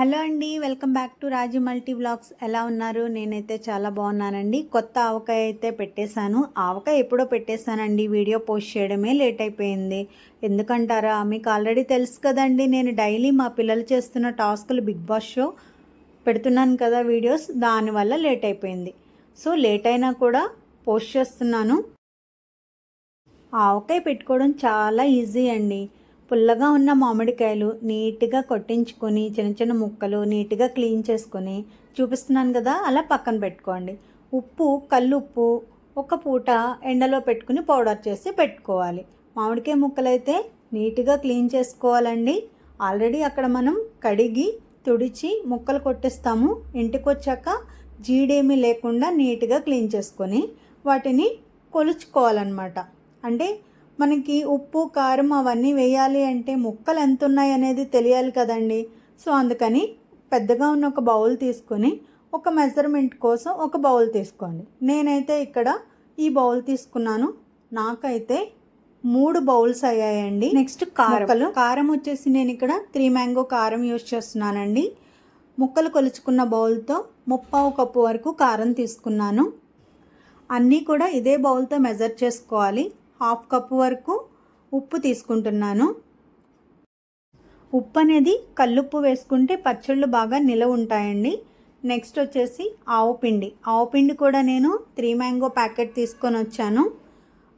Hello అండి welcome back to Raju multi vlogs ఎలా ఉన్నారు? నేనైతే చాలా బాగున్నానండి. కొత్త ఆవకాయ అయితే పెట్టేశాను. ఆవకాయ ఎప్పుడో పెట్టేశానండి. వీడియో పోస్ట్ చేయడమే లేట్ అయిపోయింది. ఎందుకంటారా? మీకు ఆల్రెడీ తెలుసు కదండి నేను డైలీ మా పిల్లలు చేస్తున్న టాస్కులు బిగ్ బాస్ షో పెడుతున్నాను కదా వీడియోస్. దానివల్ల లేట్ అయిపోయింది. సో లేట్ అయినా కూడా పోస్ట్ చేస్తున్నాను. ఆవకాయ పెట్టుకోవడం చాలా ఈజీ అండి. పుల్లగా ఉన్న మామిడికాయలు నీట్గా కొట్టించుకొని చిన్న చిన్న ముక్కలు నీట్గా క్లీన్ చేసుకొని చూపిస్తున్నాను కదా అలా పక్కన పెట్టుకోండి. ఉప్పు కల్లుప్పు ఒక పూట ఎండలో పెట్టుకుని పౌడర్ చేసి పెట్టుకోవాలి. మామిడికాయ ముక్కలైతే నీట్గా క్లీన్ చేసుకోవాలండి. ఆల్రెడీ అక్కడ మనం కడిగి తుడిచి ముక్కలు కొట్టిస్తాము. ఇంటికి వచ్చాక జీడేమీ లేకుండా నీట్గా క్లీన్ చేసుకొని వాటిని కొలుచుకోవాలన్నమాట. అంటే మనకి ఉప్పు కారం అవన్నీ వేయాలి అంటే ముక్కలు ఎంత ఉన్నాయి అనేది తెలియాలి కదండి. సో అందుకని పెద్దగా ఉన్న ఒక బౌల్ తీసుకొని ఒక మెజర్మెంట్ కోసం ఒక బౌల్ తీసుకోండి. నేనైతే ఇక్కడ ఈ బౌల్ తీసుకున్నాను. నాకైతే మూడు బౌల్స్ అయ్యాయండి. నెక్స్ట్ కారం. కారం వచ్చేసి నేను ఇక్కడ త్రీ మ్యాంగో కారం యూజ్ చేస్తున్నానండి. ముక్కలు కొలుచుకున్న బౌల్తో ముప్పావు కప్పు వరకు కారం తీసుకున్నాను. అన్నీ కూడా ఇదే బౌల్తో మెజర్ చేసుకోవాలి. హాఫ్ కప్పు వరకు ఉప్పు తీసుకుంటున్నాను. ఉప్పు అనేది కల్లుప్పు వేసుకుంటే పచ్చళ్ళు బాగా నిలవ ఉంటాయండి. నెక్స్ట్ వచ్చేసి ఆవు పిండి. ఆవు పిండి కూడా నేను త్రీ మ్యాంగో ప్యాకెట్ తీసుకొని వచ్చాను.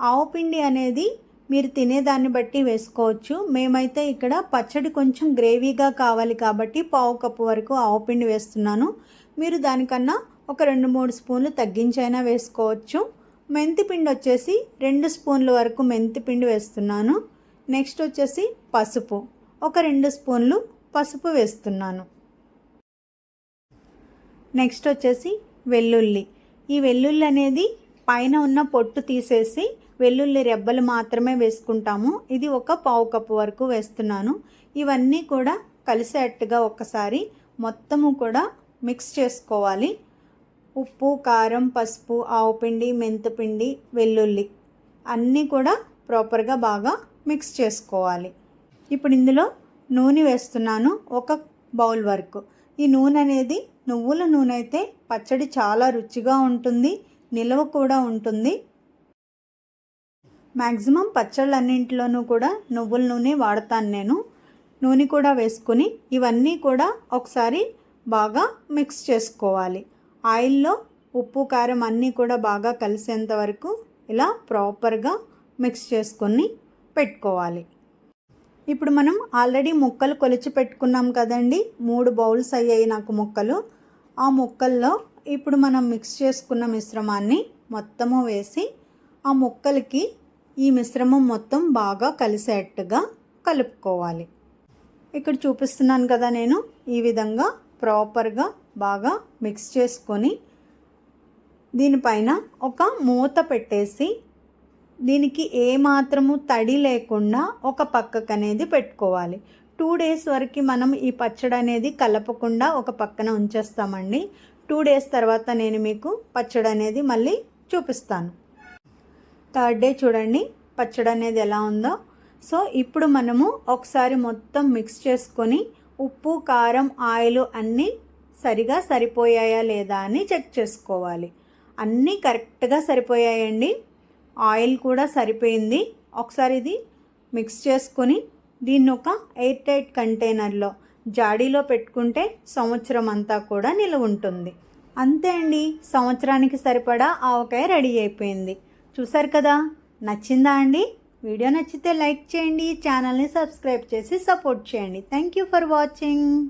ఆవు పిండి అనేది మీరు తినేదాన్ని బట్టి వేసుకోవచ్చు. మేమైతే ఇక్కడ పచ్చడి కొంచెం గ్రేవీగా కావాలి కాబట్టి పావు కప్పు వరకు ఆవు పిండి వేస్తున్నాను. మీరు దానికన్నా ఒక రెండు మూడు స్పూన్లు తగ్గించైనా వేసుకోవచ్చు. మెంతి పిండి వచ్చేసి రెండు స్పూన్ల వరకు మెంతి పిండి వేస్తున్నాను. నెక్స్ట్ వచ్చేసి పసుపు. ఒక రెండు స్పూన్లు పసుపు వేస్తున్నాను. నెక్స్ట్ వచ్చేసి వెల్లుల్లి. ఈ వెల్లుల్లి అనేది పైన ఉన్న పొట్టు తీసేసి వెల్లుల్లి రెబ్బలు మాత్రమే వేసుకుంటాము. ఇది ఒక పావు కప్పు వరకు వేస్తున్నాను. ఇవన్నీ కూడా కలిసేట్టుగా ఒకసారి మొత్తము కూడా మిక్స్ చేసుకోవాలి. ఉప్పు కారం పసుపు ఆవుపిండి మెంతిపిండి వెల్లుల్లి అన్నీ కూడా ప్రాపర్గా బాగా మిక్స్ చేసుకోవాలి. ఇప్పుడు ఇందులో నూనె వేస్తున్నాను ఒక బౌల్ వరకు. ఈ నూనె అనేది నువ్వుల నూనె అయితే పచ్చడి చాలా రుచిగా ఉంటుంది నిల్వ కూడా ఉంటుంది. మ్యాక్సిమం పచ్చళ్ళన్నింటిలోనూ కూడా నువ్వుల నూనె వాడతాను నేను. నూనె కూడా వేసుకుని ఇవన్నీ కూడా ఒకసారి బాగా మిక్స్ చేసుకోవాలి. ఆయిల్లో ఉప్పు కారం అన్నీ కూడా బాగా కలిసేంత వరకు ఇలా ప్రాపర్గా మిక్స్ చేసుకొని పెట్టుకోవాలి. ఇప్పుడు మనం ఆల్రెడీ ముక్కలు కొలిచి పెట్టుకున్నాం కదండి. మూడు బౌల్స్ అయ్యాయి నాకు ముక్కలు. ఆ ముక్కల్లో ఇప్పుడు మనం మిక్స్ చేసుకున్న మిశ్రమాన్ని మొత్తము వేసి ఆ ముక్కలకి ఈ మిశ్రమం మొత్తం బాగా కలిసేట్టుగా కలుపుకోవాలి. ఇక్కడ చూపిస్తున్నాను కదా నేను ఈ విధంగా ప్రాపర్గా బాగా మిక్స్ చేసుకొని దీనిపైన ఒక మూత పెట్టేసి దీనికి ఏమాత్రము తడి లేకుండా ఒక పక్కకు అనేది పెట్టుకోవాలి. టూ డేస్ వరకు మనం ఈ పచ్చడి అనేది కలపకుండా ఒక పక్కన ఉంచేస్తామండి. టూ డేస్ తర్వాత నేను మీకు పచ్చడి అనేది మళ్ళీ చూపిస్తాను. థర్డ్ డే చూడండి పచ్చడి అనేది ఎలా ఉందో. సో ఇప్పుడు మనము ఒకసారి మొత్తం మిక్స్ చేసుకొని ఉప్పు కారం ఆయిల్ అన్నీ సరిగా సరిపోయాయా లేదా అని చెక్ చేసుకోవాలి. అన్నీ కరెక్ట్గా సరిపోయాయండి. ఆయిల్ కూడా సరిపోయింది. ఒకసారి ఇది మిక్స్ చేసుకొని దీన్ని ఒక ఎయిర్ టైట్ కంటైనర్లో జాడీలో పెట్టుకుంటే సంవత్సరం అంతా కూడా నిలువ ఉంటుంది. అంతే అండి. సంవత్సరానికి సరిపడా ఆవకాయ రెడీ అయిపోయింది. చూసారు కదా? నచ్చిందా అండి? వీడియో నచ్చితే లైక్ చేయండి. ఛానల్ని సబ్స్క్రైబ్ చేసి సపోర్ట్ చేయండి. Thank you for watching.